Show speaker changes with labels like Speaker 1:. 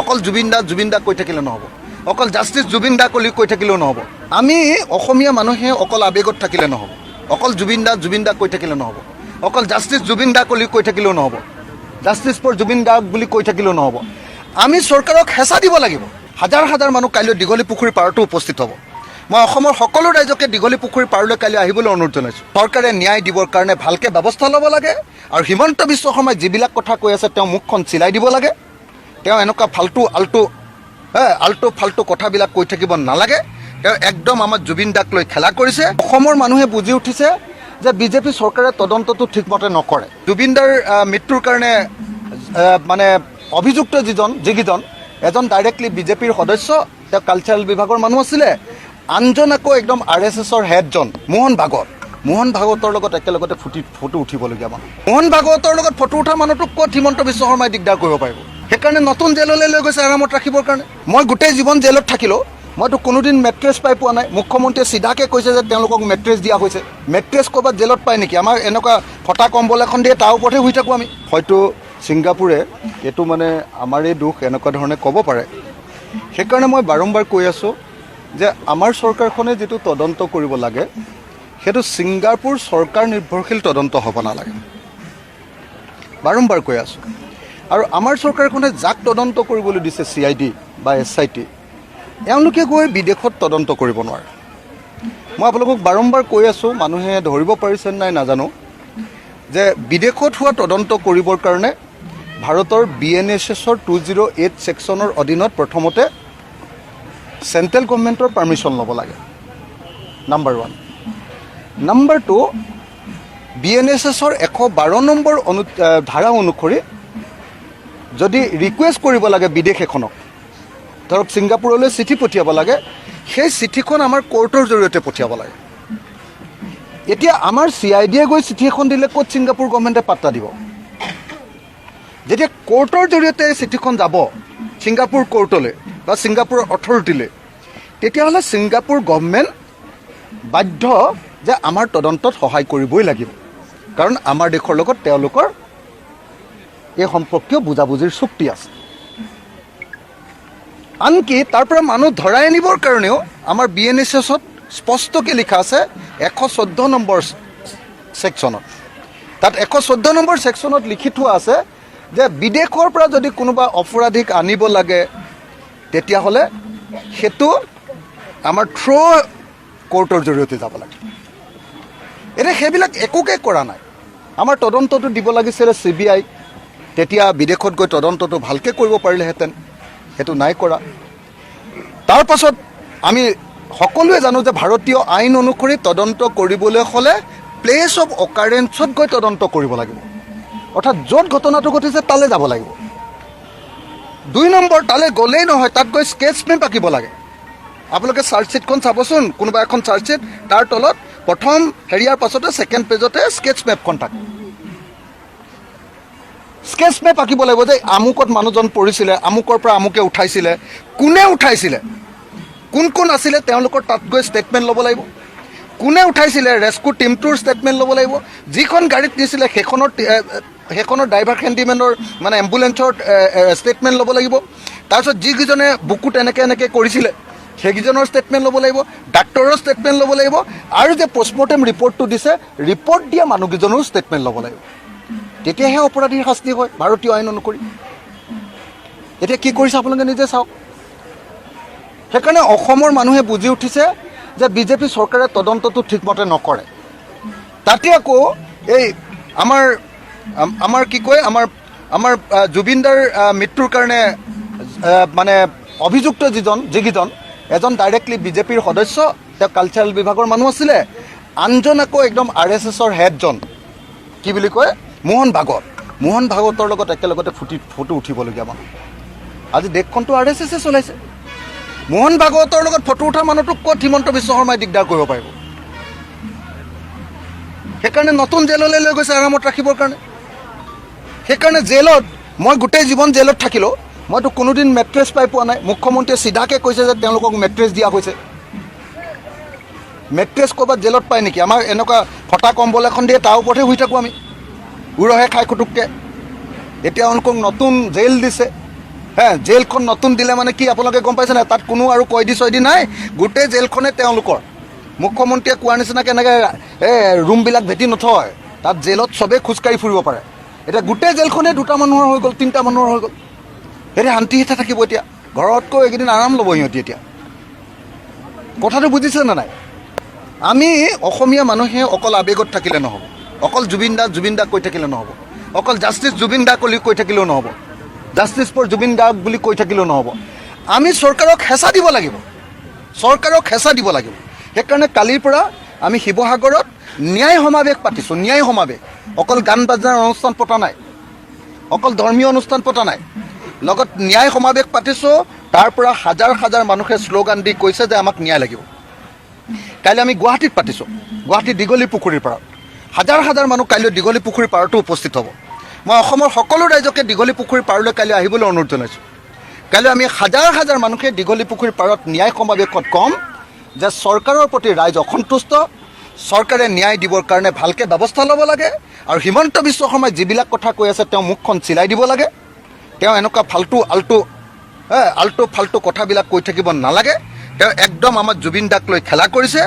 Speaker 1: অকল জুবিন দা জুবিন দা কৈ থাকিলে নহ'ব। অকল জাষ্টিছ জুবিন দা কলি কৈ থাকিলেও নহ'ব। আমি অসমীয়া মানুহে অকল আৱেগত থাকিলে নহ'ব। অকল জুবিন দা জুবিন দা কৈ থাকিলে নহ'ব। অকল জাষ্টিছ জুবিন দা কলি কৈ থাকিলেও নহ'ব। জাষ্টিছ ফৰ জুবিন দা বুলি কৈ থাকিলেও নহ'ব। আমি চৰকাৰক হেঁচা দিব লাগিব। হাজাৰ হাজাৰ মানুহ কাইলৈ দীঘলী পুখুৰী পাৰতো উপস্থিত হ'ব। মই অসমৰ সকলো ৰাইজকে দীঘলী পুখুৰী পাৰলৈ কাইলৈ আহিবলৈ অনুৰোধ জনাইছোঁ। চৰকাৰে ন্যায় দিবৰ কাৰণে ভালকৈ ব্যৱস্থা ল'ব লাগে আৰু হিমন্ত বিশ্ব শৰ্মাই যিবিলাক কথা কৈ আছে তেওঁ মুখখন চিলাই দিব লাগে। তেওঁ এনেকুৱা ফাল্টু, আল্টু আল্টু, ফাল্টু কথাবিলাক কৈ থাকিব নালাগে। তেওঁ একদম আমাৰ জুবিন দাক লৈ খেলা কৰিছে। অসমৰ মানুহে বুজি উঠিছে যে বিজেপি চৰকাৰে তদন্তটো ঠিকমতে নকৰে। জুবিন দাৰ মৃত্যুৰ কাৰণে মানে অভিযুক্ত যিজন, যিকেইজন, এজন ডাইৰেক্টলি বিজেপিৰ সদস্য, তেওঁ কালচাৰেল বিভাগৰ মানুহ আছিলে। আনজন আকৌ একদম আৰ এছ এছৰ হেডজন মোহন ভাগৱত। মোহন ভাগৱতৰ লগত একেলগতে ফুটি, ফটো উঠিবলগীয়া মানুহ। মোহন ভাগৱতৰ লগত ফটো উঠা মানুহটোক ক'ত হিমন্ত বিশ্ব শৰ্মাই দিগদাৰ কৰিব পাৰিব? সেইকাৰণে নতুন জেললৈ লৈ গৈছে আৰামত ৰাখিবৰ কাৰণে। মই গোটেই জীৱন জেলত থাকিলোঁ মইতো কোনোদিন মেট্ৰেছ পাই পোৱা নাই। মুখ্যমন্ত্ৰীয়ে চিধাকে কৈছে যে তেওঁলোকক মেট্ৰেছ দিয়া হৈছে। মেট্ৰেছ ক'ৰবাত জেলত পায় নেকি? আমাৰ এনেকুৱা ফটা কম্বল এখন দিয়ে, তাৰ ওপৰতহে শুই থাকোঁ আমি। হয়তো ছিংগাপুৰে এইটো মানে আমাৰেই দুখ এনেকুৱা ধৰণে ক'ব পাৰে। সেইকাৰণে মই বাৰম্বাৰ কৈ আছোঁ যে আমাৰ চৰকাৰখনে যিটো তদন্ত কৰিব লাগে, সেইটো ছিংগাপুৰ চৰকাৰ নিৰ্ভৰশীল তদন্ত হ'ব নালাগে। বাৰম্বাৰ কৈ আছোঁ। আৰু আমাৰ চৰকাৰখনে যাক তদন্ত কৰিবলৈ দিছে চি আই ডি বা এছ আই টি এওঁলোকে গৈ বিদেশত তদন্ত কৰিব নোৱাৰে। মই আপোনালোকক বাৰম্বাৰ কৈ আছোঁ, মানুহে ধৰিব পাৰিছে নাই নাজানো, যে বিদেশত হোৱা তদন্ত কৰিবৰ কাৰণে ভাৰতৰ বি এন এছ এছৰ টু জিৰ' এইট ছেকশ্যনৰ অধীনত প্ৰথমতে চেণ্ট্ৰেল গভমেণ্টৰ পাৰ্মিশ্যন ল'ব লাগে। Number one number two B N S এছৰ এশ বাৰ নম্বৰ অনু ধাৰা অনুসৰি যদি ৰিকুৱেষ্ট কৰিব লাগে বিদেশ এখনক, ধৰক ছিংগাপুৰলৈ চিঠি পঠিয়াব লাগে, সেই চিঠিখন আমাৰ কোৰ্টৰ জৰিয়তে পঠিয়াব লাগে। এতিয়া আমাৰ চি আই ডিয়ে গৈ চিঠি এখন দিলে, ক'ত ছিংগাপুৰ গভমেণ্টে পাত্তা দিব? যেতিয়া কোৰ্টৰ জৰিয়তে চিঠিখন যাব, ছিংগাপুৰ কোৰ্টলৈ বা ছিংগাপুৰ অথৰিটিলৈ তেতিয়াহ'লে ছিংগাপুৰ গভমেণ্ট বাধ্য যে আমাৰ তদন্তত সহায় কৰিবই লাগিব। কাৰণ আমাৰ দেশৰ লগত তেওঁলোকৰ এই সম্পৰ্কীয় বুজাবুজিৰ চুক্তি আছে। আনকি তাৰ পৰা মানুহ ধৰাই আনিবৰ কাৰণেও আমাৰ বি এন এছ এছত স্পষ্টকৈ লিখা আছে এশ চৈধ্য নম্বৰ ছেকশ্যনত তাত এশ চৈধ্য নম্বৰ ছেকশ্যনত লিখি থোৱা আছে যে বিদেশৰ পৰা যদি কোনোবা অপৰাধীক আনিব লাগে, তেতিয়াহ'লে সেইটো আমাৰ থ্ৰ' কোৰ্টৰ জৰিয়তে যাব লাগে। এতিয়া সেইবিলাক একোকে কৰা নাই। আমাৰ তদন্তটো দিব লাগিছিলে চি বি আইক তেতিয়া বিদেশত গৈ তদন্তটো ভালকৈ কৰিব পাৰিলেহেঁতেন। সেইটো নাই কৰা। তাৰ পাছত আমি সকলোৱে জানো যে ভাৰতীয় আইন অনুসৰি তদন্ত কৰিবলৈ হ'লে প্লেচ অফ অকাৰেঞ্চত গৈ তদন্ত কৰিব লাগিব। অৰ্থাৎ য'ত ঘটনাটো ঘটিছে তালৈ যাব লাগিব। দুই নম্বৰ, তালৈ গ'লেই নহয়, তাত গৈ স্কেচ মেপ আঁকিব লাগে। আপোনালোকে চাৰ্জশ্বিটখন চাবচোন, কোনোবা এখন চাৰ্জশ্বিট তাৰ তলত প্ৰথম হেৰিয়াৰ পাছতে ছেকেণ্ড পেজতে স্কেচ মেপখন থাকে। স্কেচ মেপ আঁকিব লাগিব যে আমুকত মানুহজন পৰিছিলে, আমুকৰ পৰা আমুকে উঠাইছিলে, কোনে উঠাইছিলে? কোন কোন আছিলে তেওঁলোকৰ তাত গৈ ষ্টেটমেণ্ট ল'ব লাগিব। কোনে উঠাইছিলে ৰেস্কিউ টীমটোৰ ষ্টেটমেণ্ট ল'ব লাগিব। যিখন গাড়ীত নিছিলে সেইখনৰ সেইখনৰ ড্ৰাইভাৰ হেণ্ডিমেনৰ মানে এম্বুলেঞ্চৰ ষ্টেটমেণ্ট ল'ব লাগিব। তাৰপিছত যিকেইজনে বুকুত এনেকৈ এনেকৈ কৰিছিলে, সেইকেইজনৰ ষ্টেটমেণ্ট ল'ব লাগিব। ডাক্তৰৰ ষ্টেটমেণ্ট ল'ব লাগিব। আৰু যে পষ্টমৰ্টেম ৰিপৰ্টটো দিছে ৰিপৰ্ট দিয়া মানুহকেইজনৰো ষ্টেটমেণ্ট ল'ব লাগিব। তেতিয়াহে অপৰাধীৰ শাস্তি হয় ভাৰতীয় আইন অনুসৰি। এতিয়া কি কৰিছে আপোনালোকে নিজে চাওক। সেইকাৰণে অসমৰ মানুহে বুজি উঠিছে যে বিজেপি চৰকাৰে তদন্তটো ঠিকমতে নকৰে। তাতে আকৌ এই আমাৰ আম- আমাৰ কি কয় আমাৰ আমাৰ আহ, জুবিন দাৰ মৃত্যুৰ কাৰণে মানে অভিযুক্ত যিজন যিকেইজন এজন ডাইৰেক্টলি বিজেপিৰ সদস্য তেওঁ কালচাৰেল বিভাগৰ মানুহ আছিলে। আনজন আকৌ একদম আৰ এছ এছৰ হেডজন কি বুলি কয়? মোহন ভাগৱত, মোহন ভাগৱতৰ লগত একেলগতে ফুটি, ফটো উঠিবলগীয়া মানুহ। আজি দেশখনতো আৰ এছ এছে চলাইছে। মোহন ভাগৱতৰ লগত ফটো উঠা মানুহটোক ক'ত হিমন্ত বিশ্ব শৰ্মাই দিগদাৰ কৰিব পাৰিব? সেইকাৰণে নতুন জেললৈ লৈ গৈছে আৰামত ৰাখিবৰ কাৰণে। সেইকাৰণে জেলত, মই গোটেই জীৱন জেলত থাকিলোঁ মইতো কোনোদিন মেট্ৰেছ পাই পোৱা নাই। মুখ্যমন্ত্ৰীয়ে চিধাকে কৈছে যে তেওঁলোকক মেট্ৰেছ দিয়া হৈছে। মেট্ৰেছ ক'ৰবাত জেলত পায় নেকি? আমাৰ এনেকুৱা ফটা কম্বল এখন দিয়ে, তাৰ ওপৰতহে শুই থাকোঁ আমি। উৰহে খাই খুটুককৈ। এতিয়া তেওঁলোকক নতুন জেল দিছে। হে জেলখন নতুন দিলে মানে কি আপোনালোকে গম পাইছে নাই? তাত কোনো আৰু কয়দি চয়দি নাই। গোটেই জেলখনে তেওঁলোকৰ। মুখ্যমন্ত্ৰীয়ে কোৱাৰ নিচিনাকৈ এনেকৈ এই ৰুমবিলাক ভেটি নথয়। তাত জেলত চবেই খোজকাঢ়ি ফুৰিব পাৰে। এতিয়া গোটেই জেলখনে দুটা মানুহৰ হৈ গ'ল, তিনিটা মানুহৰ হৈ গ'ল। এতিয়া শান্তিহিতে থাকিব এতিয়া। ঘৰতকৈ এইকেইদিন আৰাম ল'ব সিহঁতি এতিয়া। কথাটো বুজিছে নে নাই? আমি অসমীয়া মানুহে অকল আৱেগত থাকিলে নহ'ব। অকল জুবিন দা জুবিন দা কৈ থাকিলে নহ'ব। অকল জাষ্টিছ জুবিন দা বুলি কৈ থাকিলেও নহ'ব। জাষ্টিছ ফৰ জুবিন দা বুলি কৈ থাকিলেও নহ'ব। আমি চৰকাৰক হেঁচা দিব লাগিব। চৰকাৰক হেঁচা দিব লাগিব। সেইকাৰণে কালিৰ পৰা আমি শিৱসাগৰত ন্যায় সমাৱেশ পাতিছোঁ, ন্যায় সমাৱেশ অকল গান বাজনাৰ অনুষ্ঠান পতা নাই। অকল ধৰ্মীয় অনুষ্ঠান পতা নাই। লগত ন্যায় সমাৱেশ পাতিছোঁ। তাৰ পৰা হাজাৰ হাজাৰ মানুহে শ্লোগান দি কৈছে যে আমাক ন্যায় লাগিব। কাইলৈ আমি গুৱাহাটীত পাতিছোঁ। গুৱাহাটী দীঘলী পুখুৰীৰ পাৰত। হাজাৰ হাজাৰ মানুহ কাইলৈ দীঘলী পুখুৰীৰ পাৰতো উপস্থিত হ'ব। মই অসমৰ সকলো ৰাইজকে দীঘলী পুখুৰীৰ পাৰলৈ কাইলৈ আহিবলৈ অনুৰোধ জনাইছোঁ। কাইলৈ আমি হাজাৰ হাজাৰ মানুহে দীঘলী পুখুৰীৰ পাৰত ন্যায় সমাৱেশত ক'ম যে চৰকাৰৰ প্ৰতি ৰাইজ অসন্তুষ্ট, চৰকাৰে ন্যায় দিবৰ কাৰণে ভালকৈ ব্যৱস্থা ল'ব লাগে আৰু হিমন্ত বিশ্ব শৰ্মাই যিবিলাক কথা কৈ আছে তেওঁ মুখখন চিলাই দিব লাগে। তেওঁ এনেকুৱা ফাল্টু আল্টু আল্টু ফাল্টু কথাবিলাক কৈ থাকিব নালাগে। তেওঁ একদম আমাৰ জুবিন দাক লৈ খেলা কৰিছে।